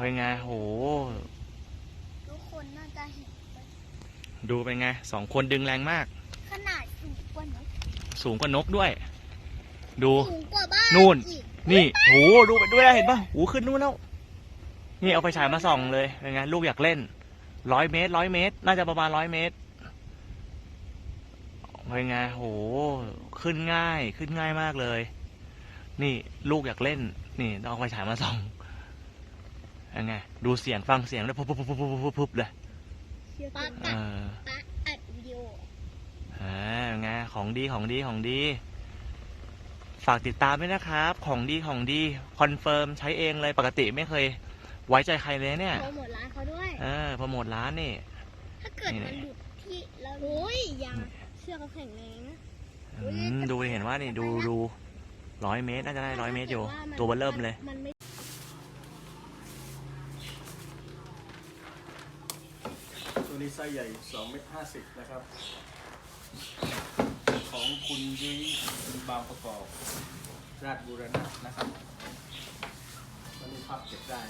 เป็นไงโห ทุกคนน่าจะเห็นดูเป็นไงสองคนดึงแรงมาก ขนาดสูงกว่าหนูสูงกว่านกด้วย ดู สูงกว่าบ้านนู่น อีกนี่โหดูไปด้วยนะเห็นปะโหขึ้นนู่นแล้ว นี่เอาไปฉายมาส่องเลยเป็นไงลูกอยากเล่นร้อยเมตรร้อยเมตร น่าจะประมาณร้อยเมตรเป็นไงโหขึ้นง่ายขึ้นง่ายมากเลย นี่ลูกอยากเล่น นี่ต้องเอาไปฉายมาส่อง ยังไงดูเสียงฟังเสียงด้วยปุ๊บปุ๊บปุ๊บปุ๊บปุ๊บปุ๊บเลยป้าเอตัดอป้าอัดวิดีโออ่าไงของดีของดีของดี ฝากติดตามด้วยนะครับ ของดีของดีคอนเฟิร์มใช้เองเลยปกติไม่เคย ไว้ใจใครเลยเนี่ย โปรโมทร้านเขาด้วย เออโปรโมทร้านนี่ ถ้าเกิดนี่มันหลุดที่เราโอ้ยอย่าเชื่อกเขาแข็งแรงนะ อืมดูเห็นว่านี่ดูดูร้อยเมตรน่าจะได้ร้อยเมตรอยู่ ตัวเบอร์เริ่มเลย มันไม่ ตัว นี้ไซส์ใหญ่2เมตร50 นะครับ ของคุณยุ้ยคุณบางประกอบ ราชบูรณะนะครับวันนี้พับเก็บได้